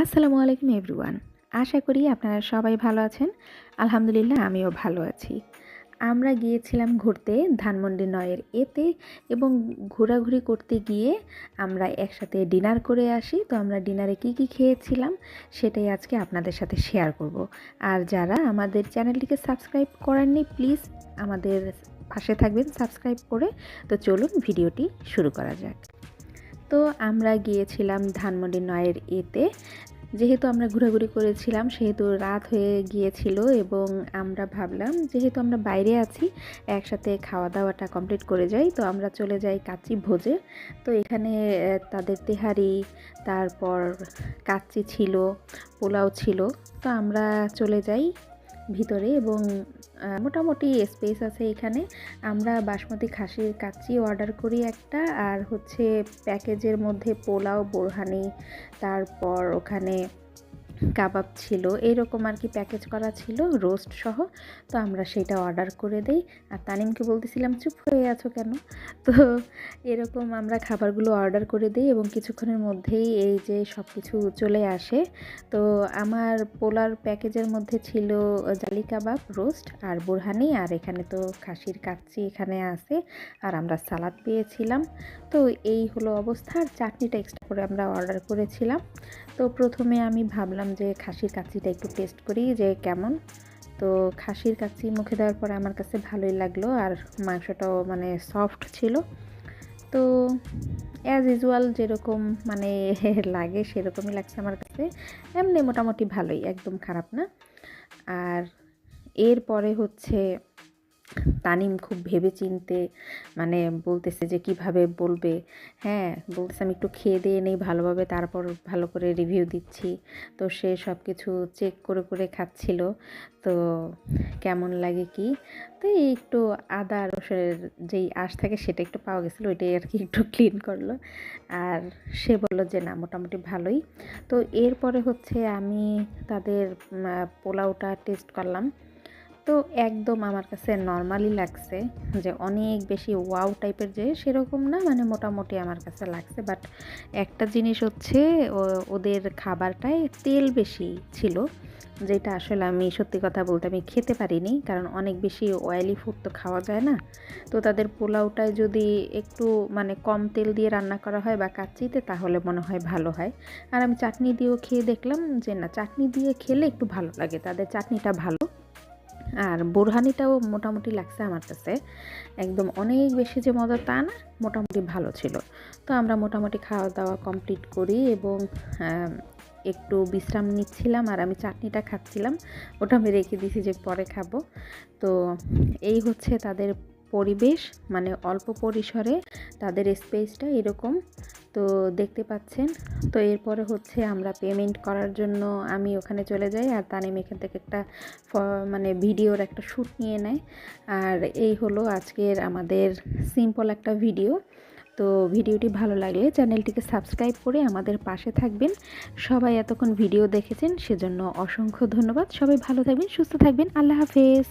আসসালামু আলাইকুম এভরিওয়ান। আশা করি আপনারা সবাই ভালো আছেন। আলহামদুলিল্লাহ আমিও ভালো আছি। আমরা গিয়েছিলাম ঘুরতে ধানমন্ডি নয়ের এতে এবং ঘোরাঘুরি করতে গিয়ে আমরা একসাথে ডিনার করে আসি। তো আমরা ডিনারে কি কি খেয়েছিলাম সেটাই আজকে আপনাদের সাথে শেয়ার করব। আর যারা আমাদের চ্যানেলটিকে সাবস্ক্রাইব করেননি, প্লিজ আমাদের পাশে থাকবেন সাবস্ক্রাইব করে। তো চলুন ভিডিওটি শুরু করা যাক। তো আমরা গিয়েছিলাম ধানমন্ডি নয়ের এতে। যেহেতু আমরা ঘোরাঘুরি করেছিলাম, সেহেতু রাত হয়ে গিয়েছিল এবং আমরা ভাবলাম যেহেতু আমরা বাইরে আছি, একসাথে খাওয়া দাওয়াটা কমপ্লিট করে যাই, তো আমরা চলে যাই কাচ্চি ভোজে। তো এখানে তাদের তেহারি, তারপর কাচ্চি ছিল, পোলাও ছিল। তো আমরা চলে যাই ভিতরে এবং মোটামুটি স্পেস আছে এখানে। আমরা বাসমতি খাসির কাচ্চি অর্ডার করি একটা, আর হচ্ছে প্যাকেজের মধ্যে পোলাও, বোরহানি, তারপর ওখানে কাবাব ছিল, এরকম আর কি প্যাকেজ করা ছিল রোস্ট সহ। তো আমরা সেটা অর্ডার করে দেই। আর তানিমকে বলতেছিলাম, চুপ হয়ে আছো কেন? তো এরকম আমরা খাবারগুলো অর্ডার করে দিই এবং কিছুক্ষণের মধ্যেই এই যে সব কিছু চলে আসে। তো আমার পোলার প্যাকেজের মধ্যে ছিল জালি কাবাব রোস্ট আর বোরহানি। আর এখানে তো খাসির কাচ্চি এখানে আছে। আর আমরা সালাদ পেয়েছিলাম। তো এই হলো অবস্থা। আর চাটনিটা এক্সট্রা করে আমরা অর্ডার করেছিলাম। তো প্রথমে আমি ভাবলাম যে খাসির কাচ্চিটা একটু টেস্ট করি যে কেমন। তো খাসির কাচ্চি মুখে দেওয়ার পরে আমার কাছে ভালোই লাগল আর মাংসটাও মানে সফট ছিল। তো অ্যাজ ইউজুয়াল যেরকম মানে লাগে সেরকমই লাগছে আমার কাছে। এমনি মোটামুটি ভালোই, একদম খারাপ না। আর এরপরে হচ্ছে তানিম খুব ভেবে চিনতে মানে বলতেছে যে কীভাবে বলবে। হ্যাঁ বলতেছে আমি একটু খেয়ে দিয়ে নেই ভালোভাবে, তারপর ভালো করে রিভিউ দিচ্ছি। তো সে সব কিছু চেক করে করে খাচ্ছিল। তো কেমন লাগে কি? তো এই একটু আদা রসের যেই আঁশ থাকে সেটা একটু পাওয়া গেছিল, ওইটাই আর কি একটু ক্লিন করল। আর সে বলল যে না, মোটামুটি ভালোই। তো এরপরে হচ্ছে আমি তাদের পোলাওটা টেস্ট করলাম। তো একদম আমার কাছে নর্মালি লাগছে। যে অনেক বেশি ওয়াও টাইপের যে সেরকম না মানে মোটামুটি আমার কাছে লাগছে। বাট একটা জিনিস হচ্ছে ওদের খাবারটায় তেল বেশি ছিল, যেটা আসলে আমি সত্যি কথা বলতে আমি খেতে পারিনি। কারণ অনেক বেশি অয়েলি ফুড তো খাওয়া যায় না। তো তাদের পোলাওটায় যদি একটু মানে কম তেল দিয়ে রান্না করা হয় বা কাচ্চিতে, তাহলে মনে হয় ভালো হয়। আর আমি চাটনি দিয়েও খেয়ে দেখলাম যে না, চাটনি দিয়ে খেলে একটু ভালো লাগে। তাদের চাটনিটা ভালো। আর বোরহানিটাও মোটামুটি লাগছে আমার কাছে। একদম অনেক বেশি যে মজা তা না, মোটামুটি ভালো ছিল। তো আমরা মোটামুটি খাওয়া দাওয়া কমপ্লিট করি এবং একটু বিশ্রাম নিচ্ছিলাম আর আমি চাটনিটা খাচ্ছিলাম। ওটা আমি রেখে দিয়েছি যে পরে খাব। তো এই হচ্ছে তাদের পরিবেশ মানে অল্প পরিসরে তাদের স্পেসটা এরকম। তো দেখতে পাচ্ছেন। তো এরপরে হচ্ছে আমরা পেমেন্ট করার জন্য আমি ওখানে চলে যাই আর তানিম এখান থেকে একটা মানে ভিডিওর একটা শ্যুট নিয়ে নেয়। আর এই হলো আজকের আমাদের সিম্পল একটা ভিডিও তো ভিডিওটি ভালো লাগলে চ্যানেলটিকে সাবস্ক্রাইব করে আমাদের পাশে থাকবেন। সবাই এতক্ষণ ভিডিও দেখেছেন, সেজন্য অসংখ্য ধন্যবাদ। সবাই ভালো থাকবেন, সুস্থ থাকবেন। আল্লাহ হাফেজ।